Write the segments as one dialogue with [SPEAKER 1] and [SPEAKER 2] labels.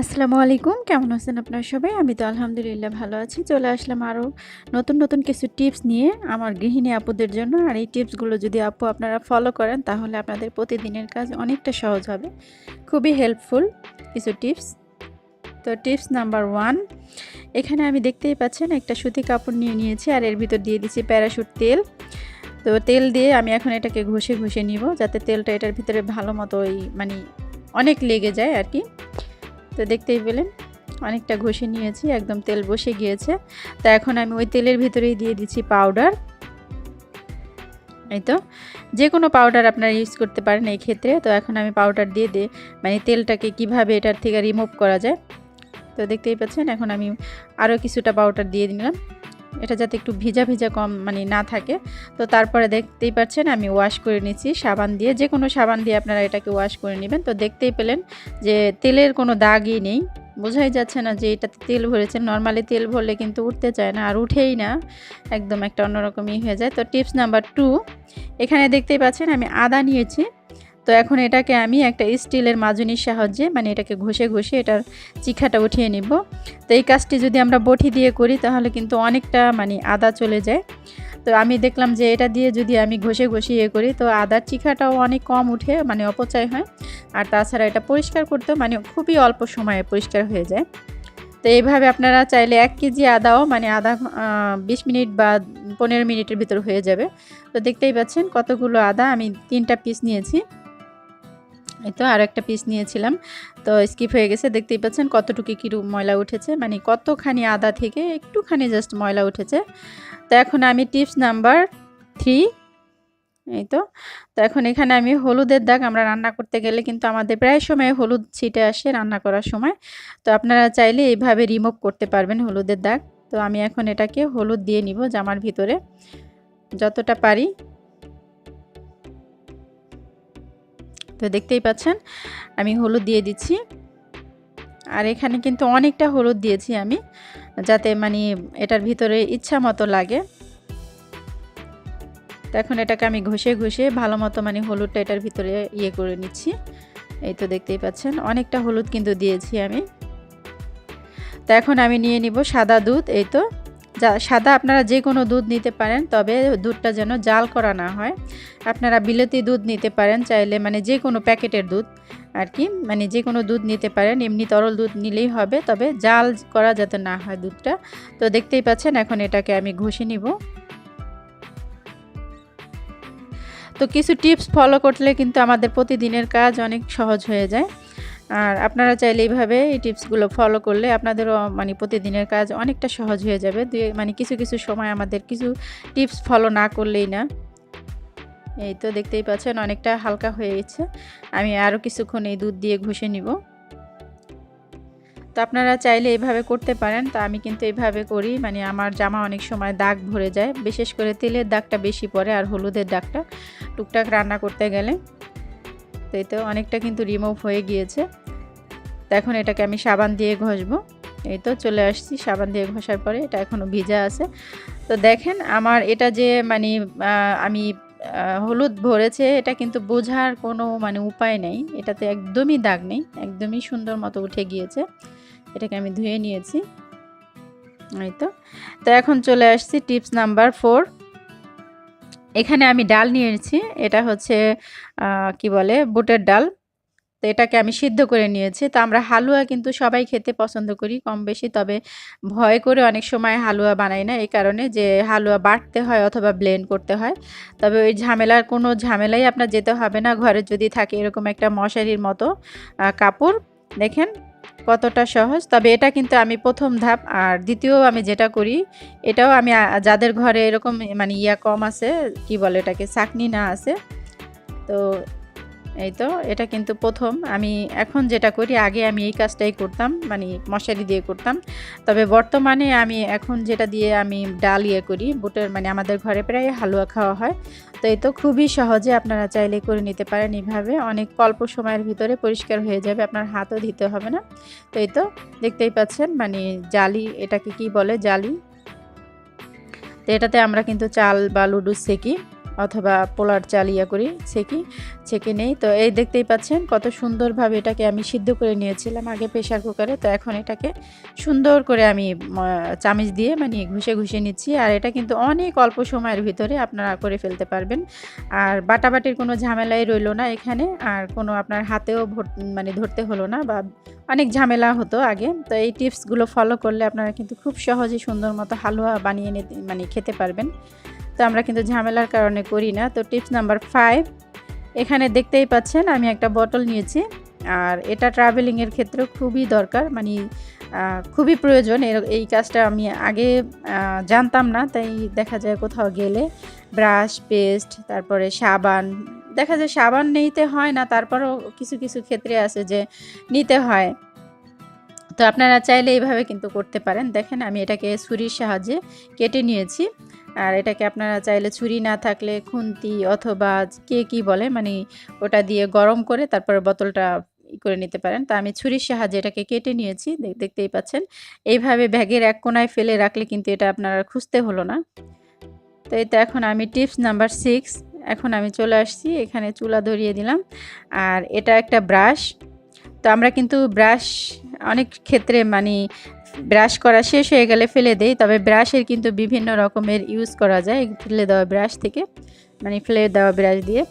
[SPEAKER 1] আসসালামু আলাইকুম। কেমন আছেন আপনারা সবাই? আমি তো আলহামদুলিল্লাহ ভালো আছি। চলে আসলাম আরও নতুন নতুন কিছু টিপস নিয়ে আমার গৃহিণী আপুদের জন্য। আর এই টিপসগুলো যদি আপু আপনারা ফলো করেন, তাহলে আপনাদের প্রতিদিনের কাজ অনেকটা সহজ হবে। খুবই হেল্পফুল কিছু টিপস। তো টিপস নাম্বার ওয়ান, এখানে আমি দেখতেই পাচ্ছেন একটা সুতি কাপড় নিয়ে নিয়েছি, আর এর ভিতর দিয়ে দিচ্ছি প্যারাশুট তেল। তো তেল দিয়ে আমি এখন এটাকে ঘষে ঘষে নিব, যাতে তেলটা এটার ভিতরে ভালো মতো ওই মানে অনেক লেগে যায় আর কি। তো দেখতেই পেলেন, অনেকটা ঘষে নিয়েছি, একদম তেল বসে গিয়েছে। তা এখন আমি ওই তেলের ভিতরেই দিয়ে দিচ্ছি পাউডার এই তো, যে কোনো পাউডার আপনারা ইউজ করতে পারেন এই ক্ষেত্রে। তো এখন আমি পাউডার দিয়ে দিয়ে মানে তেলটাকে কীভাবে এটার থেকে রিমুভ করা যায়। তো দেখতেই পাচ্ছেন, এখন আমি আরও কিছুটা পাউডার দিয়ে দিলাম। এটা যাতে একটু ভিজা ভিজা কম মানে না থাকে। তো তারপরে দেখতেই পাচ্ছেন আমি ওয়াশ করে নিচ্ছি সাবান দিয়ে। যে কোনো সাবান দিয়ে আপনারা এটাকে ওয়াশ করে নেবেন। তো দেখতেই পেলেন যে তেলের কোনো দাগই নেই। বোঝাই যাচ্ছে না যে এটাতে তেল ভরেছে। নর্মালি তেল ভরলে কিন্তু উঠতে চায় না, আর উঠেই না। একদম একটা অন্যরকমই হয়ে যায়। তো টিপস নাম্বার টু এখানে দেখতেই পাচ্ছেন আমি আদা নিয়েছি। তো এখন এটাকে আমি একটা স্টিলের মাজনির সাহায্যে মানে এটাকে ঘষে ঘষে এটার চিখাটা উঠিয়ে নিব। তো এই কাজটি যদি আমরা বটি দিয়ে করি, তাহলে কিন্তু অনেকটা মানে আদা চলে যায়। তো আমি দেখলাম যে এটা দিয়ে যদি আমি ঘষে ঘষে ইয়ে করি, তো আদার চিখাটাও অনেক কম উঠে মানে অপচয় হয়। আর তাছাড়া এটা পরিষ্কার করতেও মানে খুবই অল্প সময়ে পরিষ্কার হয়ে যায়। তো এইভাবে আপনারা চাইলে এক কেজি আদাও মানে আধা বিশ মিনিট বা পনেরো মিনিটের ভিতর হয়ে যাবে। তো দেখতেই পাচ্ছেন কতগুলো আদা, আমি তিনটা পিস নিয়েছি। এই তো আর একটা পিস নিয়েছিলাম। তো স্কিপ হয়ে গেছে, দেখতেই পাচ্ছেন কতটুকু কী ময়লা উঠেছে। মানে কতখানি আদা থেকে একটুখানি জাস্ট ময়লা উঠেছে। তো এখন আমি টিপস নাম্বার থ্রি এই তো। তো এখন এখানে আমি হলুদের দাগ আমরা রান্না করতে গেলে কিন্তু আমাদের প্রায় সময় হলুদ ছিটে আসে রান্না করার সময়। তো আপনারা চাইলে এইভাবে রিমুভ করতে পারবেন হলুদের দাগ। তো আমি এখন এটাকে হলুদ দিয়ে নিব জামার ভিতরে। যতটা পারি তো দেখতেই পাচ্ছেন, আমি হলুদ দিয়ে দিচ্ছি। আর এখানে কিন্তু অনেকটা হলুদ দিয়েছি আমি, যাতে মানে এটার ভিতরে ইচ্ছা মতো লাগে। তো এখন এটাকে আমি ঘষে ঘষে ভালো মতো মানে হলুদটা এটার ভিতরে ইয়ে করে নিচ্ছি। এই তো দেখতেই পাচ্ছেন, অনেকটা হলুদ কিন্তু দিয়েছি আমি। তো এখন আমি নিয়ে নিব সাদা দুধ, এই তো। যা, সাদা আপনারা যে কোনো দুধ নিতে পারেন, তবে দুধটা যেন জাল করা না হয়। আপনারা বিলেতি দুধ নিতে পারেন, চাইলে মানে যে কোনো প্যাকেটের দুধ আর কি মানে যে কোনো দুধ নিতে পারেন, এমনি তরল দুধ নিলেই হবে, তবে জাল করা যাতে না হয় দুধটা। তো দেখতেই পাচ্ছেন, এখন এটাকে আমি ঘষে নিব। তো কিছু টিপস ফলো করলে কিন্তু আমাদের প্রতিদিনের কাজ অনেক সহজ হয়ে যায়। আর আপনারা চাইলে এইভাবে এই টিপসগুলো ফলো করলে আপনাদেরও মানে প্রতিদিনের কাজ অনেকটা সহজ হয়ে যাবে। মানে কিছু কিছু সময় আমাদের কিছু টিপস ফলো না করলেই না। এই তো দেখতেই পাচ্ছেন অনেকটা হালকা হয়ে গেছে। আমি আরও কিছুক্ষণ এই দুধ দিয়ে ঘষে নিব। তো আপনারা চাইলে এইভাবে করতে পারেন। তো আমি কিন্তু এইভাবে করি মানে আমার জামা অনেক সময় দাগ ভরে যায়। বিশেষ করে তেলের দাগটা বেশি পড়ে আর হলুদের দাগটা। টুকটাক রান্না করতে গেলে। তো এই তো অনেকটা কিন্তু রিমুভ হয়ে গিয়েছে। তো এখন এটাকে আমি সাবান দিয়ে ঘষবো। এই তো চলে আসছি সাবান দিয়ে ঘষার পরে, এটা এখনও ভিজা আছে। তো দেখেন আমার এটা যে মানে আমি হলুদ ভরেছে, এটা কিন্তু বোঝার কোনো মানে উপায় নেই। এটাতে একদমই দাগ নেই, একদমই সুন্দর মতো উঠে গিয়েছে। এটাকে আমি ধুয়ে নিয়েছি। এই তো। তো এখন চলে আসছি টিপস নাম্বার ফোর। এখানে আমি ডাল নিয়েছি এটা হচ্ছে কি বলে, বুটের ডাল। তো এটাকে আমি সিদ্ধ করে নিয়েছি। তো আমরা হালুয়া কিন্তু সবাই খেতে পছন্দ করি কম বেশি তবে ভয় করে অনেক সময় হালুয়া বানাই না। এই কারণে যে হালুয়া বাটতে হয় অথবা ব্লেন্ড করতে হয়। তবে ওই ঝামেলার কোনো ঝামেলাই আপনার যেতে হবে না। ঘরে যদি থাকে এরকম একটা মশারির মতো কাপড়, দেখেন। কতটা সহজ, তবে এটা কিন্তু আমি প্রথম ধাপ। আর দ্বিতীয় আমি যেটা করি, এটাও আমি যাদের ঘরে এরকম মানে ইয়া কম আছে, কি বলে এটাকে, চাকনি না আছে, তো এই তো, এটা কিন্তু প্রথম। আমি এখন যেটা করি, আগে আমি এই কাজটাই করতাম মানে মশারি দিয়ে করতাম। তবে বর্তমানে আমি এখন যেটা দিয়ে আমি ডাল ইয়ে করি, বুটের মানে আমাদের ঘরে প্রায় হালুয়া খাওয়া হয়। তো এই তো খুবই সহজে আপনারা চাইলে করে নিতে পারেন এইভাবে অনেক অল্প সময়ের ভিতরে পরিষ্কার হয়ে যাবে, আপনার হাতও দিতে হবে না। তো এই তো, দেখতেই পাচ্ছেন মানে জালি, এটাকে কি বলে, জালি? তো এটাতে আমরা কিন্তু চাল বা লুডু সেকি। অথবা পোলার চাল ইয়া করি, ছেঁকি, ছেঁকে নেই। তো এই দেখতেই পাচ্ছেন কত সুন্দরভাবে এটাকে আমি সিদ্ধ করে নিয়েছিলাম আগে প্রেশার কুকারে। তো এখন এটাকে সুন্দর করে আমি চামিচ দিয়ে মানে ঘুষে ঘুষে নিচ্ছি। আর এটা কিন্তু অনেক অল্প সময়ের ভিতরে আপনারা করে ফেলতে পারবেন। আর বাটাবাটির কোনো ঝামেলাই রইল না এখানে। আর কোনো আপনার হাতেও মানে ধরতে হলো না বা অনেক ঝামেলা হতো আগে। তো এই টিপসগুলো ফলো করলে আপনারা কিন্তু খুব সহজে সুন্দর মতো হালুয়া বানিয়ে নিতে মানে খেতে পারবেন। তো আমরা কিন্তু ঝামেলার কারণে করি না। তো টিপস নাম্বার ফাইভ এখানে দেখতেই পাচ্ছেন আমি একটা বটল নিয়েছি। আর এটা ট্রাভেলিংয়ের ক্ষেত্রেও খুবই দরকার মানে খুবই প্রয়োজন। এর, এই কাজটা আমি আগে জানতাম না, তাই দেখা যায় কোথাও গেলে ব্রাশ পেস্ট তারপরে সাবান, দেখা যায় সাবান নিতে হয় না, তারপরও কিছু কিছু ক্ষেত্রে আছে যে নিতে হয়। তো আপনারা চাইলে এইভাবে কিন্তু করতে পারেন। দেখেন আমি এটাকে ছুরির সাহায্যে কেটে নিয়েছি। আর এটাকে আপনারা চাইলে ছুরি না থাকলে খুন্তি অথবা কে কি বলে মানে ওটা দিয়ে গরম করে তারপরে বোতলটা করে নিতে পারেন। তা আমি ছুরির সাহায্যে এটাকে কেটে নিয়েছি দেখতেই পাচ্ছেন। এইভাবে ব্যাগের এক কোনায় ফেলে রাখলে কিন্তু এটা আপনারা খুঁজতে হলো না। তো তো এখন আমি টিপস নাম্বার সিক্স, এখন আমি চলে আসছি, এখানে চুলা ধরিয়ে দিলাম। আর এটা একটা ব্রাশ। তো আমরা কিন্তু ব্রাশ অনেক ক্ষেত্রে মানে ব্রাশ করা শেষ হয়ে গেলে ফেলে দেই, তবে ব্রাশের কিন্তু বিভিন্ন রকমের ইউজ করা যায়, ফেলে দেওয়া ব্রাশ থেকে মানে ফেলে দেওয়া ব্রাশ দিয়ে।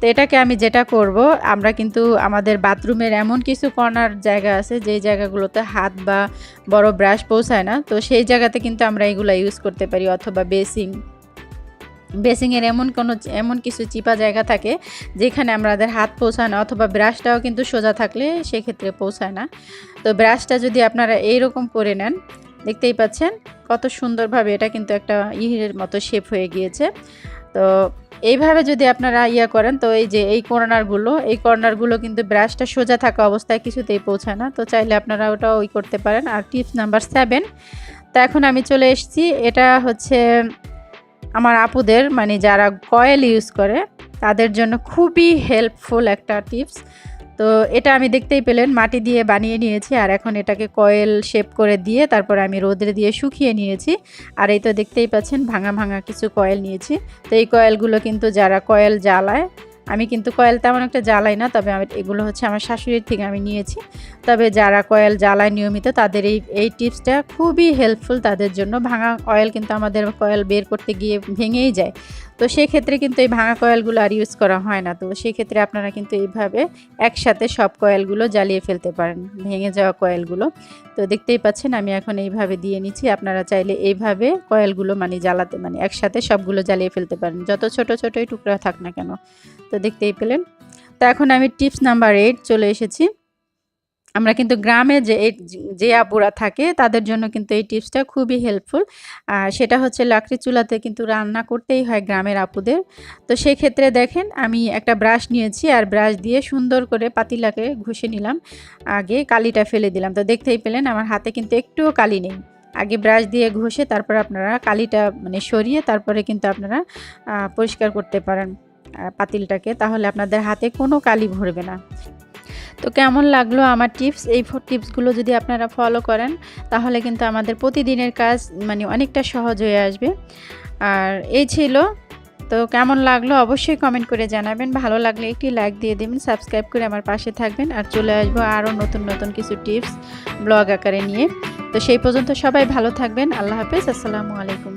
[SPEAKER 1] তো এটাকে আমি যেটা করব, আমরা কিন্তু আমাদের বাথরুমের এমন কিছু কর্নার জায়গা আছে, যেই জায়গাগুলোতে হাত বা বড় ব্রাশ পৌঁছায় না, তো সেই জায়গাতে কিন্তু আমরা এগুলো ইউজ করতে পারি, অথবা বেসিং বেসিংয়ের এমন কোনো এমন কিছু চিপা জায়গা থাকে যেখানে আমাদের হাত পৌঁছায় না অথবা ব্রাশটাও কিন্তু সোজা থাকলে সেক্ষেত্রে পৌঁছায় না। তো ব্রাশটা যদি আপনারা এইরকম করে নেন, দেখতেই পাচ্ছেন কত সুন্দরভাবে এটা কিন্তু একটা ইহিরের মতো শেপ হয়ে গিয়েছে। তো এইভাবে যদি আপনারা ইয়া করেন, তো এই যে এই কর্নারগুলো এই কর্নারগুলো কিন্তু ব্রাশটা সোজা থাকা অবস্থায় কিছুতেই পৌঁছায় না। তো চাইলে আপনারা ওটাও ওই করতে পারেন। আর টিপস নাম্বার সেভেন তো এখন আমি চলে এসেছি। এটা হচ্ছে আমার আপুদের মানে যারা কয়েল ইউজ করে, তাদের জন্য খুবই হেল্পফুল একটা টিপস তো এটা আমি দেখতেই পেলেন, মাটি দিয়ে বানিয়ে নিয়েছি আর এখন এটাকে কয়েল শেপ করে দিয়ে তারপর আমি রোদে দিয়ে শুকিয়ে নিয়েছি। আর এই তো দেখতেই পাচ্ছেন, ভাঙা ভাঙা কিছু কয়েল নিয়েছি। তো এই কয়েলগুলো কিন্তু যারা কয়েল জ্বালায় আমি কিন্তু কয়েল তেমন একটা জ্বালাই না, তবে এগুলো হচ্ছে আমার শাশুড়ির থেকে আমি নিয়েছি। তবে যারা কয়েল জ্বালায় নিয়মিত, তাদের এই এই টিপসটা খুবই হেল্পফুল তাদের জন্য। ভাঙা অয়েল কিন্তু আমাদের কয়েল বের করতে গিয়ে ভেঙেই যায়। তো সেক্ষেত্রে কিন্তু এই ভাঙা কয়েলগুলো আর ইউজ করা হয় না। তো সেক্ষেত্রে আপনারা কিন্তু এইভাবে একসাথে সব কয়েলগুলো জ্বালিয়ে ফেলতে পারেন, ভেঙে যাওয়া কয়েলগুলো। তো দেখতেই পাচ্ছেন আমি এখন এইভাবে দিয়ে নিচ্ছি, আপনারা চাইলে এইভাবে কয়েলগুলো মানে জ্বালাতে মানে একসাথে সবগুলো জ্বালিয়ে ফেলতে পারেন, যত ছোট ছোটোই টুকরা থাক না কেন। তো দেখতেই পেলেন। তো এখন আমি টিপস নাম্বার এইট চলে এসেছি। আমরা কিন্তু গ্রামে যে যে আপুরা থাকে, তাদের জন্য কিন্তু এই টিপসটা খুবই হেল্পফুল আর সেটা হচ্ছে লাকড়ি চুলাতে কিন্তু রান্না করতেই হয় গ্রামের আপুদের। তো সেক্ষেত্রে দেখেন, আমি একটা ব্রাশ নিয়েছি আর ব্রাশ দিয়ে সুন্দর করে পাতিলাকে ঘষে নিলাম। আগে কালিটা ফেলে দিলাম। তো দেখতেই পেলেন আমার হাতে কিন্তু একটুও কালি নেই। আগে ব্রাশ দিয়ে ঘষে তারপর আপনারা কালিটা মানে সরিয়ে তারপরে কিন্তু আপনারা পরিষ্কার করতে পারেন পাতিলটাকে। তাহলে আপনাদের হাতে কোনো কালি ভরবে না। তো কেমন লাগল আমার টিপস? এই টিপসগুলো যদি আপনারা ফলো করেন, তাহলে কিন্তু আমাদের প্রতিদিনের কাজ মানে অনেকটা সহজ হয়ে আসবে। আর এই ছিল। তো কেমন লাগল অবশ্যই কমেন্ট করে জানাবেন। ভালো লাগলে একটি লাইক দিয়ে দেবেন সাবস্ক্রাইব করে আমার পাশে থাকবেন আর চলে আসব আরও নতুন নতুন কিছু টিপস ব্লগ আকারে নিয়ে। তো সেই পর্যন্ত সবাই ভালো থাকবেন। আল্লাহ হাফেজ। আসসালামু আলাইকুম।